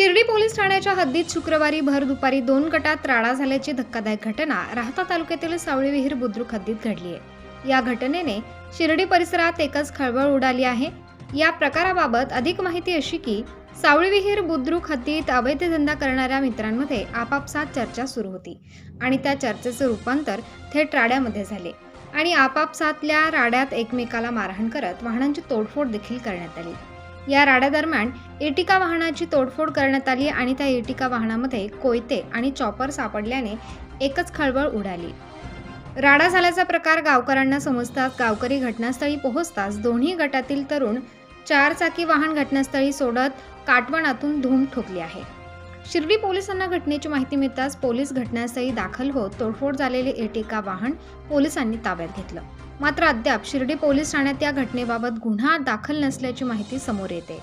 Shirdi police ठाण्याच्या हद्दीत शुक्रवारी भर दुपारी दोन गटात राडा झाल्याची धक्कादायक घटना राहता तालुक्यातील सावळी विहीर बुद्रुक हद्दीत घडली आहे. या घटनेने शिर्डी परिसरात एकच खळबळ उडाली आहे. या प्रकाराबाबत अधिक माहिती अशी की सावळी विहीर बुद्रुक हद्दीत अवैध धंदा करणाऱ्या मित्रांमध्ये आपापसात चर्चा सुरू होती आणि त्या चर्चेचे रूपांतर थेट राड्यामध्ये झाले आणि आपापसातल्या राड्यात एकमेकाला मारहाण करत वाहनांची तोडफोड देखील करण्यात आली. या राड्यादरम्यान एटिका वाहनाची तोडफोड करण्यात आली आणि त्या एटिका वाहनामध्ये कोयते आणि चॉपर सापडल्याने एकच खळबळ उडाली. राडा झाल्याचा प्रकार गावकऱ्यांना समजताच गावकरी घटनास्थळी पोहोचताच दोन्ही गटातील तरुण चारचाकी वाहन घटनास्थळी सोडत काटवणातून धूम ठोकली आहे. शिर्डी पोलिसांना घटनेची माहिती मिळताच पोलीस घटनास्थळी दाखल होत तोडफोड झालेले एटिका वाहन पोलिसांनी ताब्यात घेतलं. मात्र अद्याप शिर्डी पोलीस ठाण्यात या घटनेबाबत गुन्हा दाखल नसल्याची माहिती समोर येते.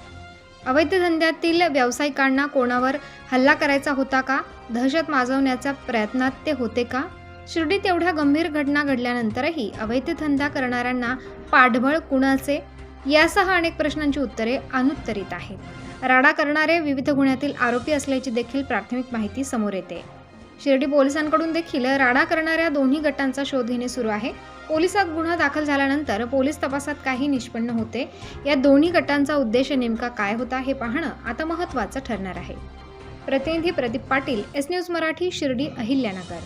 अवैध धंद्यातील व्यावसायिकांना कोणावर हल्ला करायचा होता का? दहशत माजवण्याच्या प्रयत्नात ते होते का? शिर्डीत एवढ्या गंभीर घटना घडल्यानंतरही अवैध धंदा करणाऱ्यांना पाठबळ कुणाचे? यासह अनेक प्रश्नांची उत्तरे अनुत्तरित आहेत. राडा करणारे विविध गुन्ह्यातील आरोपी असल्याची देखील प्राथमिक माहिती समोर येते. शिर्डी पोलिसांकडून देखील राडा करणाऱ्या दोन्ही गटांचा शोध घेणे सुरू आहे. पोलिसात गुन्हा दाखल झाल्यानंतर पोलीस तपासात काही निष्पन्न होते. या दोन्ही गटांचा उद्देश नेमका काय होता हे पाहणं आता महत्त्वाचं ठरणार आहे. प्रतिनिधी प्रदीप पाटील एस न्यूज मराठी शिर्डी अहिल्यानगर.